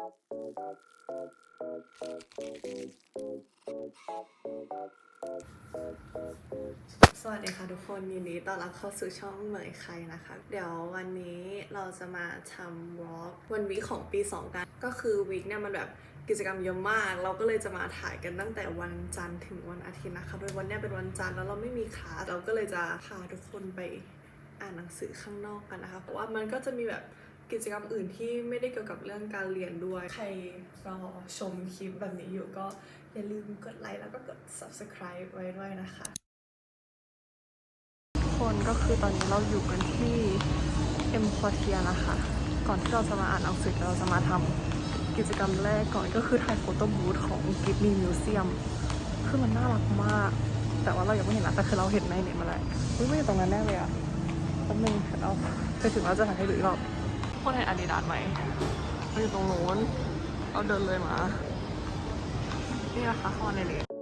สวัสดีค่ะทุกคนยินดีต้อนรับเข้าสู่ช่องเหมยใครนะคะ เดี๋ยววันนี้เราจะมาทำวอล์กวันวีคของปี 2 กัน ก็คือวีคเนี่ยมันแบบกิจกรรมเยอะมาก เราก็เลยจะมาถ่ายกันตั้งแต่วันจันทร์ถึงวันอาทิตย์นะคะโดยวันเนี้ยเป็นวันจันทร์แล้วเราไม่มีคลาสเราก็เลยจะพาทุกคนไปอ่านหนังสือข้างนอกกันนะคะเพราะว่ามันก็จะมีแบบ กิจกรรมอื่นที่ไม่ได้เกี่ยวกับเรื่องการเรียนด้วย ใครรอชมคลิปแบบนี้อยู่ก็อย่าลืมกดไลค์แล้วก็กด subscribe ไว้ด้วยนะคะทุกคนก็คือตอนนี้เราอยู่กันที่เอ็มควอเทียนะคะ ก่อนที่เราจะมาอ่านหนังสือเราจะมาทำกิจกรรมแรกก่อนก็คือถ่ายโฟโต้บูธของกิฟมีมิวเซียมคือมันน่ารักมาก แต่ว่าเรายังไม่เห็นนะแต่คือเราเห็นในเน็ตมาแล้วอุ๊ยไม่อยู่ตรงนั้นแน่เลยอะแป๊บนึงเดี๋ยวเราไปถึงเราจะถ่ายให้ดูอีกรอบ คนเห็นอาดิดาสไหมมันอยู่ตรงโน้นเราเดินเลยมา นี่นะคะเข้ามาในเลนทุ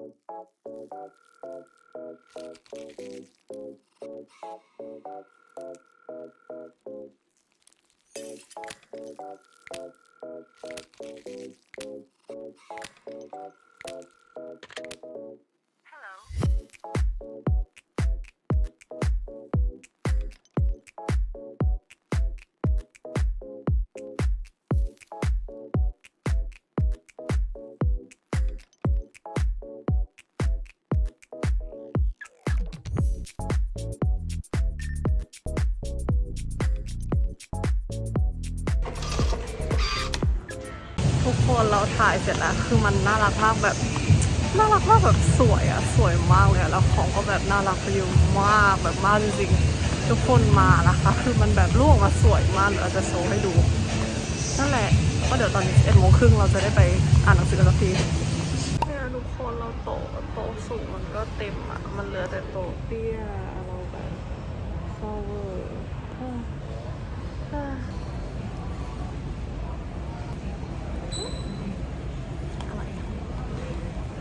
กคน เราถ่ายเสร็จแล้ว คือมันน่ารักมากแบบน่ารักมากแบบสวยอะสวยมากเลยแล้วของก็แบบน่ารักเยอะมากแบบมากจริงๆทุกคนมานะคะ คือมันแบบลูกมาสวยมากเดี๋ยวเราจะโชว์ให้ดูนั่นแหละก็เดี๋ยวตอนนี้เอ็ดโมงครึ่งเราจะได้ไปอ่านหนังสือกันสักทีเนี่ยทุกคนเราโตโตสูงมันก็เต็มอะมันเหลือแต่โตเตี้ยเราแบบฟอเวอร์อะ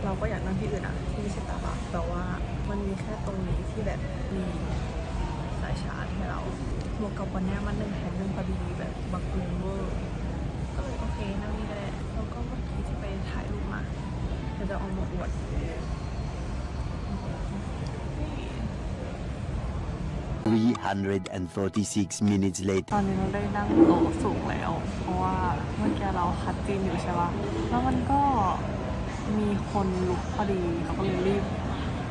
เราก็อยากนั่ง ที่อื่นอะที่ไม่ใช่ตาบักแต่ว่ามันมีแค่ตรงนี้ที่แบบมีสายชาร์จให้เราบวกกับวันเนี้ยมันหนึ่งแถมหนึ่งพอดีแบบบักบูมเวอร์ก็เลยโอเคนั่งนี่ก็ได้แล้วก็เมื่อกี้ที่ไปถ่ายรูปมาเดี๋ยวจะเอามาอวดนี่346 minutes later. ตอนนี้เราได้นั่งโต๊ะสูงแล้ว เพราะว่าเมื่อกี้เราคัดจีนอยู่ใช่ปะแล้วมันก็ มีคนลุกพอดีเราก็เลยรีบ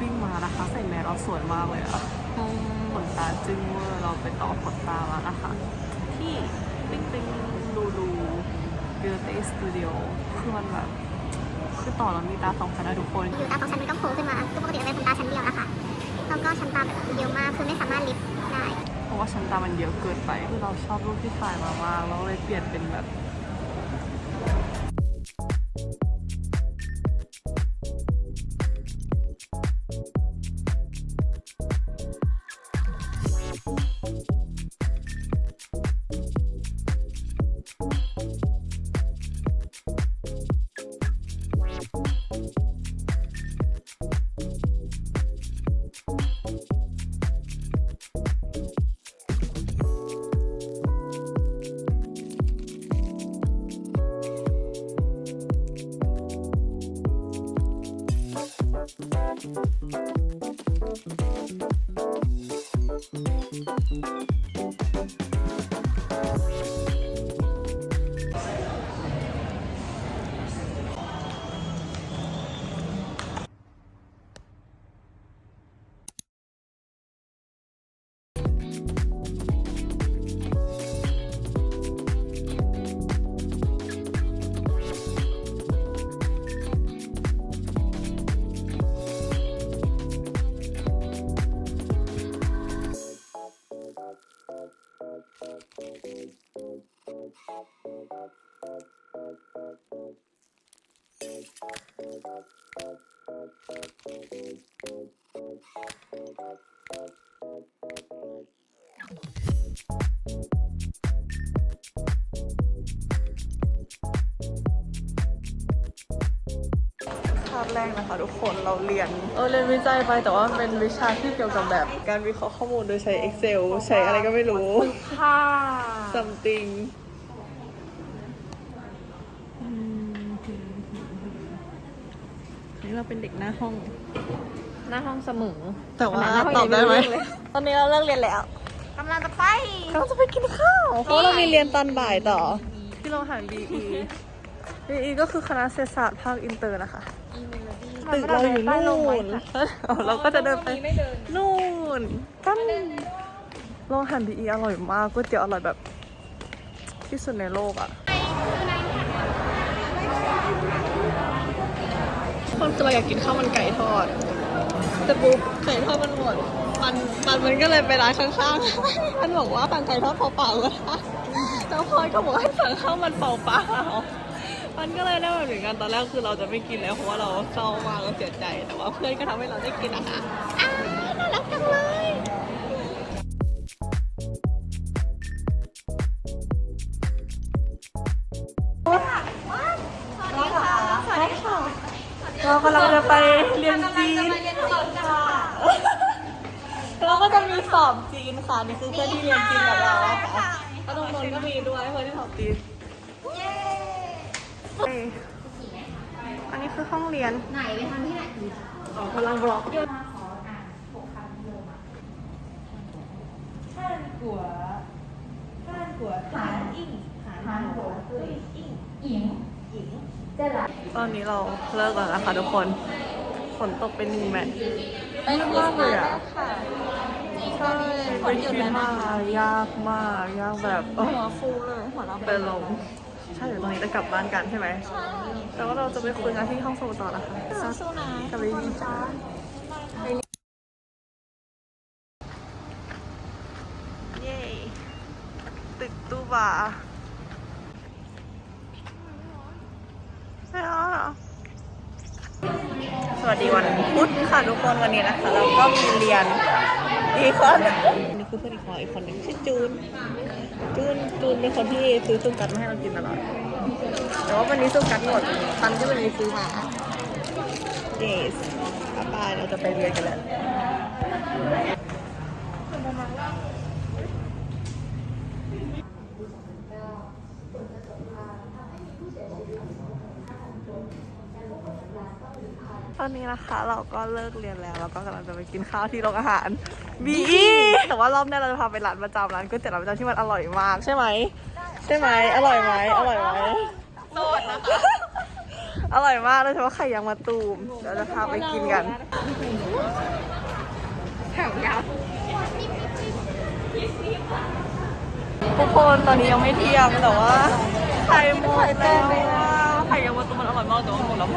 วิ่งมานะคะ ใส่แมสเราสวยมากเลยอะอืมขนตาจึ้งเวอร์เราไปต่อขนตามานะคะ ที่ติ๊งติ๊งดูดูบิวตี้สตูดิโอคือมันแบบคือต่อแล้วมีตาสองชั้นนะทุกคนอยู่ตาสองชั้นมันก็โผล่ขึ้นมาคือปกติเราเป็นขนตาชั้นเดียวนะคะแล้วก็ชั้นตาแบบเดียวมากคือไม่สามารถลิฟต์ได้ เพราะว่าชั้นตามันเยอะเกินไปคือเราชอบรูปที่ถ่ายมามากเราเลยเปลี่ยนเป็นแบบ ค that. กนะคะทุกคนเราเรียนเออเรียนวิจัยไปแต่ว่าเป็นวิชาที่เกี่ยวกับแบบ การวิเคราะห์ข้อมูลโดยใช้ Excel ใช้อะไรก็ไม่รู้ค่ะ something นี่เราเป็นเด็กหน้าห้อง หน้าห้องเสมอแต่ว่าตอบได้ไหมตอนนี้เราเลิกเรียนแล้วกำลังจะไปกำลังจะไปกินข้าวเพราะเรามีเรียนตอนบ่ายต่อ ที่เราหางบีอีบีอีก็คือคณะเศรษฐศาสตร์ภาคอินเตอร์นะคะ ตึกเราอยู่นู่นเราก็จะเดินไปนู่นตั้นโรงอาหาร BE อร่อยมากก๋วยเตี๋ยวอร่อยแบบ ที่สุดในโลกอะคนคือเราอยากกินข้าวมันไก่ทอด แต่ปุ๊บไก่ทอดมันหมดมันมันมันก็เลยไปร้านข้างๆมันบอกว่าสั่งไก่ทอดเปล่าๆก็ได้แล้วพลอยก็บอกให้สั่งข้าวมันเปล่าๆ มันก็เลยได้แบบเหมือนกันตอนแรกคือเราจะไม่กินแล้วเพราะว่าเราเศร้ามากเราเสียใจ แต่ว่าเพื่อนก็ทำให้เราได้กินนะคะอ้าวน่ารักจังเลยเรากำลังจะไปเรียนจีนเราก็จะมีสอบจีนค่ะนี่คือเพื่อนที่เรียนจีนกับเราค่ะแล้วตรงนนก็มีด้วยเพื่อนที่สอบจีน อันนี้คือห้องเรียน ไหนไปทำที่ไหนกำลังบล็อกตอนนี้เราเลิกแล้วนะคะทุกคน ฝนตกเป็นหนึ่งแมทไม่มากเลยอะใช่เป็นคิดมากยากมาก ยากแบบเอ้ยหัวฟูเลยหัวเราเป็นลม ใช่เดี๋ยวตอนนี้จะกลับบ้านกันใช่ไหมใช่แต่ว่าเราจะไปคุยงานที่ห้องสมุดต่อนะคะสู้ๆนะกับลิลี่จ้าเย้ตึกตู้บาใช่แล้วเหรอสวัสดีวันพุธค่ะทุกคนวันนี้นะคะ เราก็มีเรียนอีกคนนี่คือเพื่อนอีกคนอีกคนหนึงชื่อจูน จูนจูนเป็นคนที่ซื้อตุ้มกัดมาให้เรากินตลอด แต่ว่าวันนี้ตุ้มกัดหมดตันก็เลยซื้อมา yes ป้าปายเราจะไปเรียนกันแล้ว ตอนนี้นะคะเราก็เลิกเรียนแล้วเราก็กำลังจะไปกินข้าวที่โรงอาหารบีแต่ว่ารอบหน้าเราจะพาไปร้านประจำร้านก๋วยเตี๋ยวร้านประจำที่มันอร่อยมากใช่ไหมใช่ไหมอร่อยไหมอร่อยไหมโสดนะคะอร่อยมากโดยเฉพาะไข่ยางมะตูมเดี๋ยวจะพาไปกินกันแถวยาวทุกคนตอนนี้ยังไม่เที่ยงแต่ว่าไข่หมดแล้วอะไข่ยางมะตูมมันอร่อยมากแต่ว่าหมดแล้ว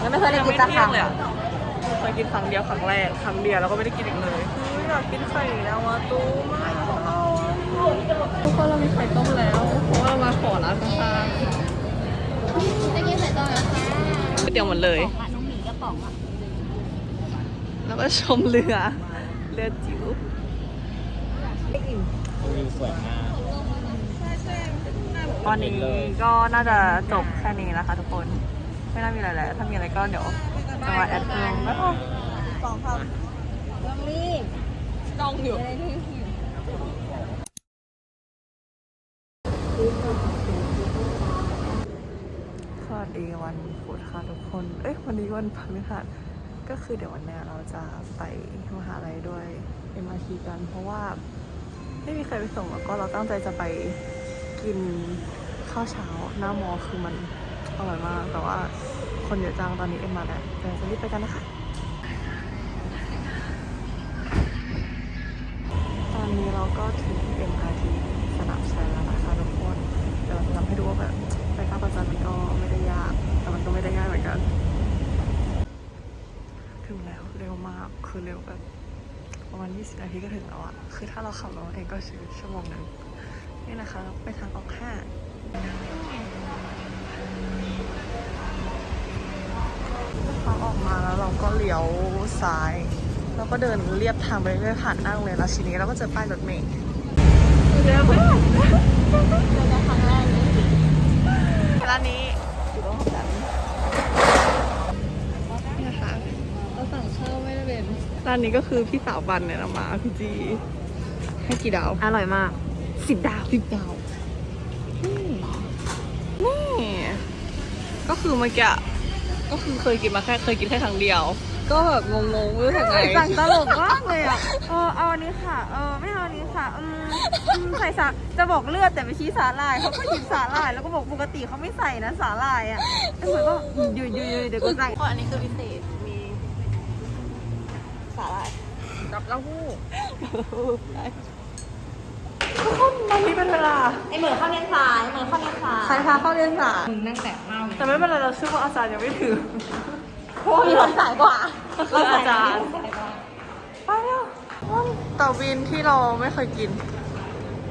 แล้วไม่เคยได้ยังกินไม่ตะเที่ขัยงงเลยอะเคยกินครั้งเดียวครั้งแรกครั้งเดียวแล้วก็ไม่ได้กินอีกเลยคืออยากกินไข่ยางมะตูมมากทุกคนเรามีไข่ต้มแล้วเพราะว่าเรามาขอร้านข้างจะกินใส่ตอนไหนคะๆก๋วยเตี๋ยวหมดเลยอะน้องหมีกระป๋องอะแล้วก็ชมเรือเรือจิ๋ววิวสวยมากวันนี้ก็น่าจะจบแค่นี้นะคะทุกคน ไม่น่ามีอะไรแล้วถ้ามีอะไรก็เดี๋ยวจะมาแอดเพิ่มแล้วก็สองพันต้องรีบต้องอยู่สวัสดีวันพุธค่ะทุกคน เอ้ยวันนี้วันพฤหัสก็คือเดี๋ยววันนี้เราจะไปมหาลัยด้วย MRT กัน เพราะว่าไม่มีใครไปส่งแล้วก็เราตั้งใจจะไปกินข้าวเช้าหน้ามอคือมัน อร่อยมาก แต่ว่าคนเยอะจังตอนนี้เอ็มมาแล้วเดี๋ยวจะรีบไปกันนะคะตอนนี้เราก็ถึง MRT สนามชัยแล้วนะคะทุกคนเดี๋ยวเราจะทำให้ดูว่าแบบไปข้าประจำมันก็ไม่ได้ยากแต่มันก็ไม่ได้ง่ายเหมือนกัน ถึงแล้วเร็วมากคือเร็วแบบประมาณ 20 นาทีก็ถึงแล้วอะคือถ้าเราขับรถเองก็ใช้ชั่วโมงนึงนี่นะคะ ไปทางออกห้า พอออกมาแล้วเราก็เลี้ยวซ้ายเราก็เดินเรียบทางไปเรื่อยๆผ่านหนั่งเลยแล้วทีนี้เราก็เจอป้ายรถเมล์เร็วมากร้านนี้อยู่ตรงหัวใจนี่นะคะเราสั่งข้าวไม่ได้เป็นร้านนี้ก็คือพี่สาวบันเนี่ยนะมาพี่จีให้กี่ดาว อร่อยมากสิบดาวสิบดาวนี่นี่ ก็ คือเมื่อกี้ก็คือเคยกินมาแค่เคยกินแค่ครั้งเดียว ก็แบบงงๆไม่รู้ทำไงสั่งตลกมากเลยอะ เออเอาอันนี้ค่ะ เออไม่เอาอันนี้ค่ะ อืมอืมใส่สาจะบอกเลือดแต่ไปชี้สาหร่ายเขาก็หยิบสาหร่ายแล้วก็บอกปกติเขาไม่ใส่นะสาหร่ายอะแล้วเหมือนก็อยู่อยู่อยู่เดี๋ยวก็ใส่เพราะอันนี้คือพิเศษมีสาหร่ายกับเต้าหู้ ทุกคนตอนนี้เป็นเวลาไอเหมือนข้าวเลี้ยงปลาไอเหมือนข้าวเลี้ยงปลาใครพาเข้าเรียนสายมึงนั่งแต่เมาแต่ไม่เป็นไรเราเชื่อว่าอาจารย์ยังไม่ถึงเพราะว่ามีคนสายกว่าก็คืออาจารย์ไปแล้วเต่าบินที่เราไม่เคยกิน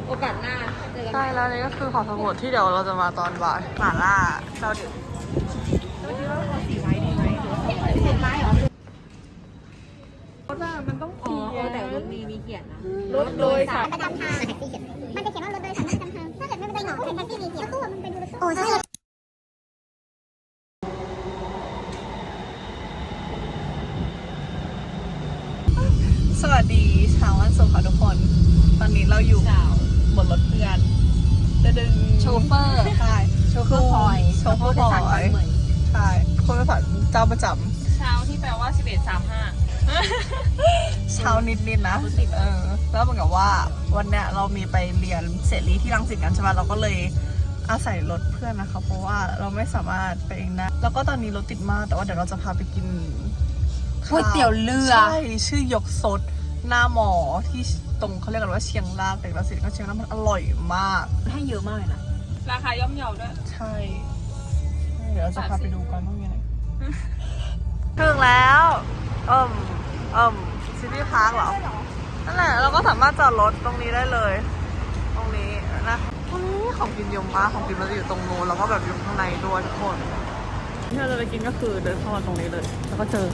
โอกาสหน้าเจอกันใช่แล้วนี่ก็คือของทั้งหมดที่เดี๋ยวเราจะมาตอนบ่ายหม่าล่าเจ้าเด็ดอ๋อเออแต่รถมีมีเขี ยนนะรถโดยสารประจำทางแท็กซี่เขียนมันจะเขียนว่ารถโดยสารประจำทางถ้าเกิดไม่เป็นไรหนอแท็กซี่มีเขียนรถตู้มันเป็นรถตู้โอ้ใช่สวัสดีเช้าวันศุกร์ค่ะทุกคน ตอนนี้เราอยู่บนรถเพื่อนจะดึงโชเฟอร์ใช่โชเฟอร์พลอยโชเฟอร์พลอยเหมือนใช่คนเป็นฝันเจ้าประจเช้าที่แปลว่า 11 35ำ เช้านิดๆนะเออแล้วเหมือนกับว่าวันเนี้ยเรามีไปเรียนเสรีที่รังสิตกันใช่ไหมเราก็เลยอาศัยรถเพื่อนนะคะ เพราะว่าเราไม่สามารถไปเองได้แล้วก็ตอนนี้รถติดมากแต่ว่าเดี๋ยวเราจะพาไปกินก๋วยเตี๋ยวเรือ ใช่ชื่อยกซดหน้าหมอที่ตรงเขาเรียกกันว่าเชียงรากแต่เราสิก็เชียงรากมันอร่อยมาก ให้เยอะมากเลยนะ ราคาย่อมเยาด้วย ใช่ เดี๋ยวเราจะพาไปดูกันว่ามีอะไร ถึงแล้วเอิ่ม เอิ่มซิตี้พาร์คเหรอ นั่นแหละ เราก็สามารถจอดรถตรงนี้ได้เลย ตรงนี้นะตรงนี้ของกินเยอะมากของกินมันจะอยู่ตรงนู้นแล้วก็แบบอยู่ข้างในด้วยทุกคนที่เราจะไปกินก็คือเดินเข้ามาตรงนี้เลย แล้วก็เจอ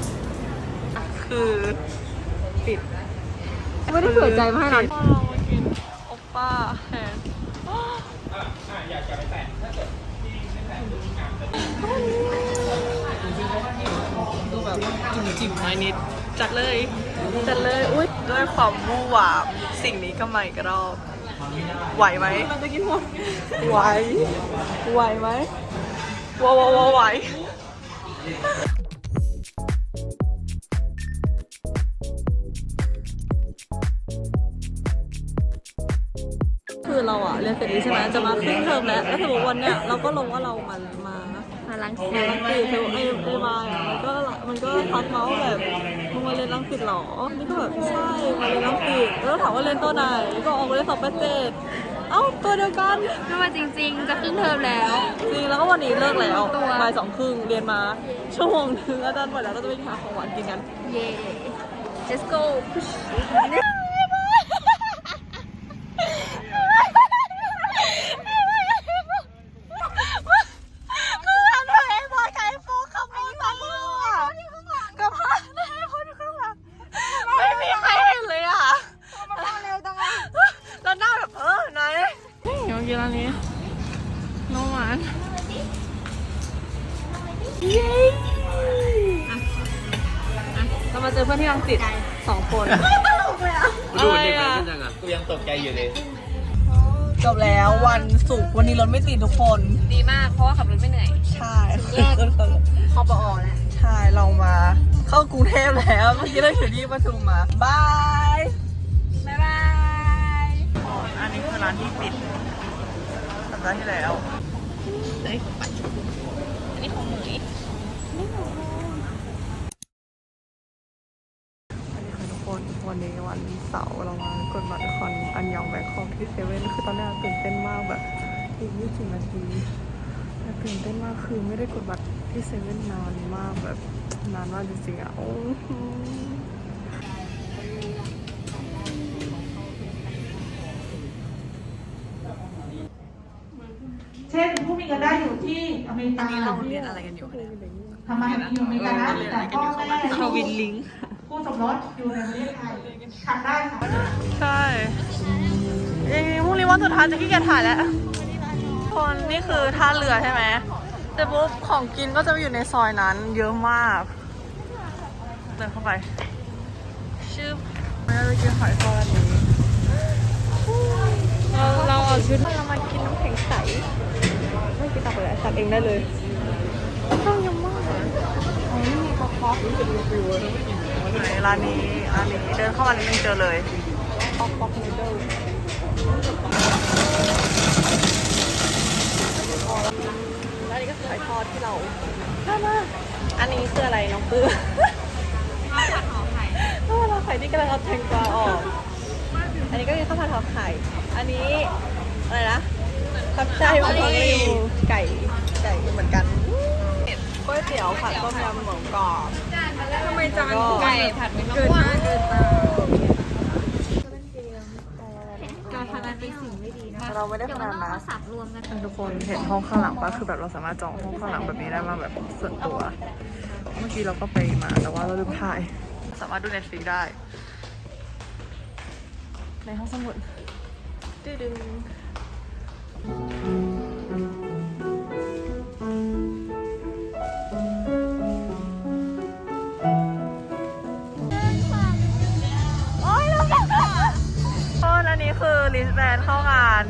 คือปิดไม่ได้เผื่อใจมาให้เราเรามากินโอป้าแฮนดูแบบจุ่มจิ๋มๆนิด จัดเลย จัดเลย อุ้ยด้วยความวู่วามสิ่งนี้ก็ใหม่กระรอบ ไหวไหมมันจะกินหมด ไหว ไหวไหมว้าวว้าวไหวคือเราอะเรียนเสร็จแล้วใช่ไหมจะมาครึ่งเทอมแล้วแล้วสมมติวันเนี้ยเราก็ลงว่าเรามามามา ล้างมาลังสิตคือไอ้ไอ้วายอะมันก็มันก็ทักมาว่าแบบมึงมาเรียนรังสิตเหรอนี่ก็แบบใช่มาเรียนรังสิตแล้วถามว่าเรียนตัวไหนก็ออกมาเรียนสองแปดเจ็ดเอ้าตัวเดียวกันไม่มาจริง ๆ จะครึ่งเทอมแล้ว จริงแล้วก็วันนี้เลิกแล้วตัว บ่ายสองครึ่งเรียนมาชั่วโมงนึงอาจารย์บอกแล้วเราจะไปหาของหวานกินกัน เย่ let's go เมื่อกี้เราอยู่ที่ปทุมมาบายบ๊ายบายอันนี้คือร้านที่ปิดสัปดาห์ที่แล้วอันนี้ของหมุยอันนี้ค่ะทุกคนวันนี้วันเสาร์เรามากดบัตรคอนอันยองแบงคอกที่เซเว่นคือตอนแรกตื่นเต้นมากแบบอีกยี่สิบนาทีแตื่นเต้นมากคือไม่ได้กดบัตรที่เซเว่นนานมากแบบนานมากจริงๆอะโอ้โหเช่นผู้มีเงินได้อยู่ที่อเมริกาเราเรียนอะไรกันอยู่คะมาหากินอยู่อเมริกานะแต่พ่อแม่ทวินลิงผู้สมรสอยู่ในประเทศไทยขัดได้ค่ะใช่เอ้ยพรุ่งนี้วันสุดท้ายจะขี้เกียจถ่ายแล้ว คนนี่คือท่าเรือใช่ไหมแต่ปุ๊บของกินก็จะอยู่ในซอยนั้น เยอะมากเดินเข้าไป ชื่อไม่ได้กินหอยทอดอันนี้เราเราเอาชุดเรามากินน้ำแข็งใสไม่กินตักเลยตักเองได้เลยข้าวเยอะมากไหนร้านนี้ร้านนี้เดินเข้ามานิดนึงเจอเลยป๊อกป๊อกนูเดิล แล้วนี่ก็คือไข่ทอดที่เราได้มาอันนี้คืออะไรน้องปื้อข้าวผัดห่อไข่ข้าวผัดห่อไข่ที่กำลังเอาแตงกวาออก อันนี้ก็คือข้าวผัดห่อไข่ อันนี้อะไรนะทับใจมะพร้าวไก่ไก่เหมือนกันก๋วยเตี๋ยวผัดต้มยำหมูกรอบทำไมจานไก่ผัดไม่เกินหน้าเกินตาการพนันเป็นสิ่งไม่ดีนะ เราไม่ได้เดี๋ยพวนัมันนต้องนะเอาสับรวมกันทุกคนเห็นห้องข้างหลังปะคือแบบเราสามารถจองห้องข้างหลังแบบนี้ได้มาแบบส่วนตัว เมื่อกี้เราก็ไปมาแต่ว่าเราลืมถ่าย สามารถดู Netflix ได้ ในห้องสมุดดื้อดึงโอ้ยเราแบบ ต้นอันนี้คือลิสแบนเข้างาน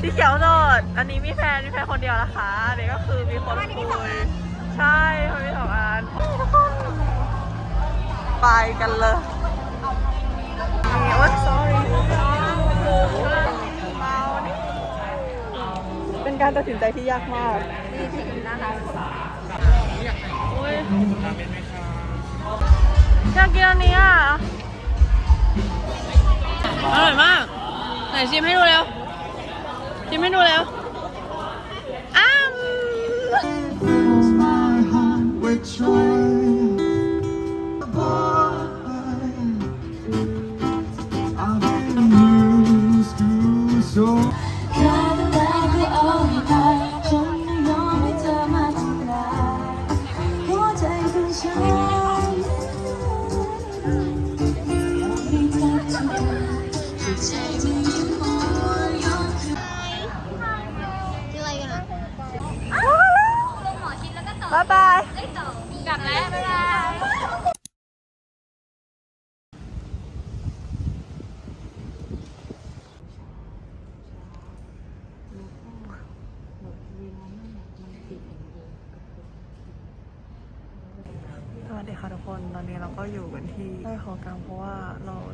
สีเขียวโสดอันนี้มีแฟน มีแฟนคนเดียวนะคะอันนี้ก็คือมีคนคุย ใช่คนมีสองอันไปกันเลยนี่โอ๊ย sorry เมานี่เป็นการตัดสินใจที่ยากมากโอ๊ยอยากกินอันนี้อะ อร่อยมาก ไหนชิมให้ดูเร็ว ชิมให้ดูแล้วอ้าม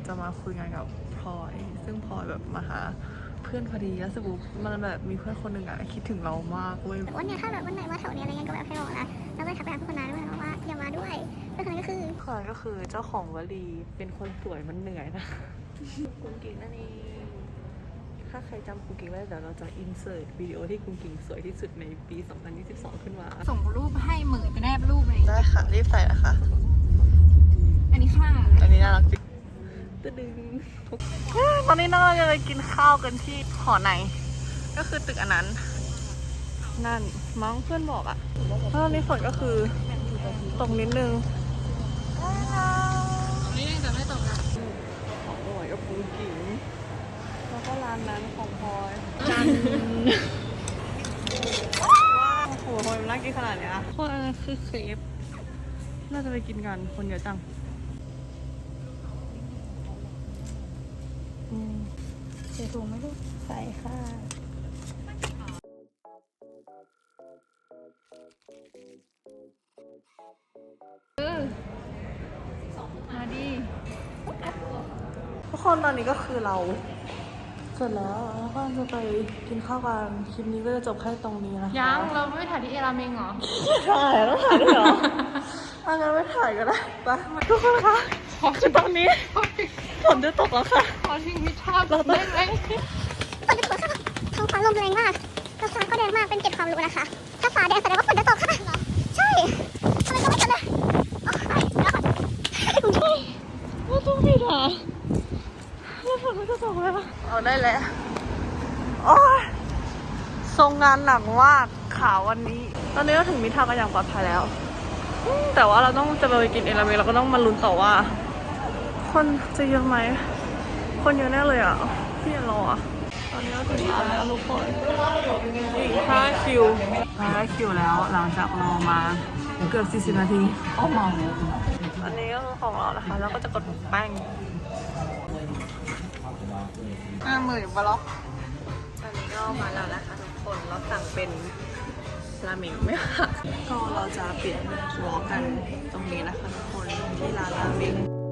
จะมาคุยงานกับพลอย ซึ่งพลอยแบบมาหาเพื่อนพอดีแล้วสบุมันแบบมีเพื่อนคนหนึ่งอะคิดถึงเรามากเว้ยวันเนี้ยถ้าแบบวันไหนมาแถวเนี้ยอะไรเงี้ยก็แบบให้บอกนะแล้วก็ทักไปหาทุกคนนะด้วยนะว่าอย่ามาด้วยเพื่อนคนนั้นก็คือพลอยก็คือเจ้าของวลีเป็นคนสวยมันเหนื่อยนะกุ้งกิ่งนั่นเองถ้าใครจำกุ้งกิ่งได้เดี๋ยวเราจะอินเสิร์ตวิดีโอที่กุ้งกิ่งสวยที่สุดในปี 2022 ขึ้นมาส่งรูปให้เหมือนไปแนบรูปเลยได้ค่ะรีบใส่นะคะ อันนี้ค่ะอันนี้น่ารักจริง ตดึงตอนนี้น้องเราจะไปกินข้าวกันที่หอใน ก็คือตึกอันนั้น นั่นมั้งเพื่อนบอกอะแล้วตอนนี้ฝนก็คือตกนิดนึงนี่ยังจะไม่ตกนะของหน่วยกับปูกิ๋งแล้วก็ร้านนั้นของพลอยจันว้าวโอ้โหทำไมมันน่ากินขนาดเนี้ยคนคือเครปน่าจะไปกินกันคนเยอะจังอืม ใส่ถุงไหมลูกใส่ค่ะมาดิทุกคนตอนนี้ก็คือเราเสร็จแล้วแล้วก็จะไปกินข้าวกันคลิปนี้ก็จะจบแค่ตรงนี้นะคะยังเราไม่ถ่ายที่เอราเมงเหรอถ่ายต้องถ่ายด้วยเหรออะงั้นไม่ถ่ายก็ได้ไปทุกคนคะคือตอนนี้ฝนจะตกแล้วค่ะข อทิ้งพิชาติเราได้ไหมฝนจะตกค่ะท้องฟ้าลมแรงมากท้องฟ้าก็แดงมากเป็นเกร็ดความรู้นะคะ ถ้าฟ้าแดงแสดงว่าฝนจะตกค่ะใช่ทำไมก็ไม่กันเลยโอ้ยแล้วก่อนคุณช่วยว่าต้องผิดอะแล้วฝนมันจะตกแล้วเอาได้แล้วโอ้ยทรงงานหนักมากขาววันนี้ ตอนนี้ก็ถึงมิทากันอย่างปลอดภัยแล้วอืมแต่ว่าเราต้องจะไปกินเอลาเมเราก็ต้องมาลุ้นต่อว่า คนจะเยอะไหม คนเยอะแน่เลยอะพี่รออะตอนนี้เราถึงร้านแล้วทุกคนอีกห้าคิวห้าคิวแล้วหลังจากรอมาเกือบ40นาทีโอ้มาอันนี้ก็คือของเรานะคะแล้วก็จะกดปุ่มแป้งห้าหมื่นบล็อกอันนี้ก็มาแล้วนะคะทุกคนเราสั่งเป็นราเมงไหมคะก็เราจะเปลี่ยนวอลกันตรงนี้นะคะราเมง